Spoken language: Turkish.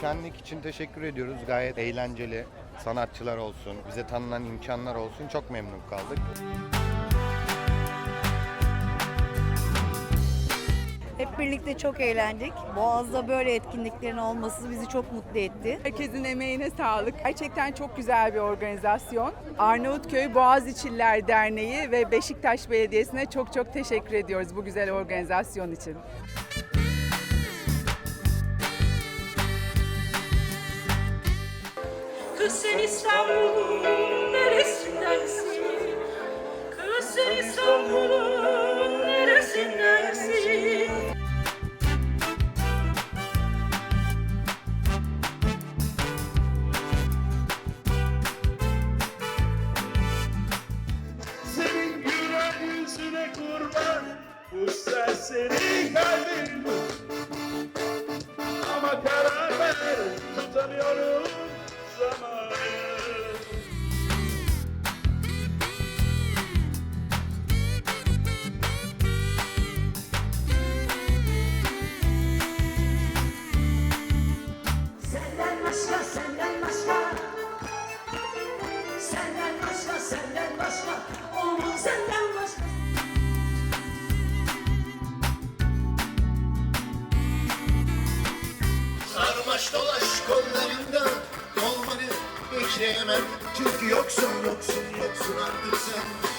Şenlik için teşekkür ediyoruz. Gayet eğlenceli. Sanatçılar olsun, bize tanınan imkanlar olsun. Çok memnun kaldık. Hep birlikte çok eğlendik. Boğaz'da böyle etkinliklerin olması bizi çok mutlu etti. Herkesin emeğine sağlık. Gerçekten çok güzel bir organizasyon. Arnavutköy Boğaziçi'liler Derneği ve Beşiktaş Belediyesi'ne çok çok teşekkür ediyoruz bu güzel organizasyon için. Kız neresindensin? Kız neresindensin? Senin güler yüzüne kurban Bu serseri kalbim Ama karar Sarmaş dolaş kollarında. Olmanı bekleyemem. Çünkü yoksun yoksun yoksun artık sen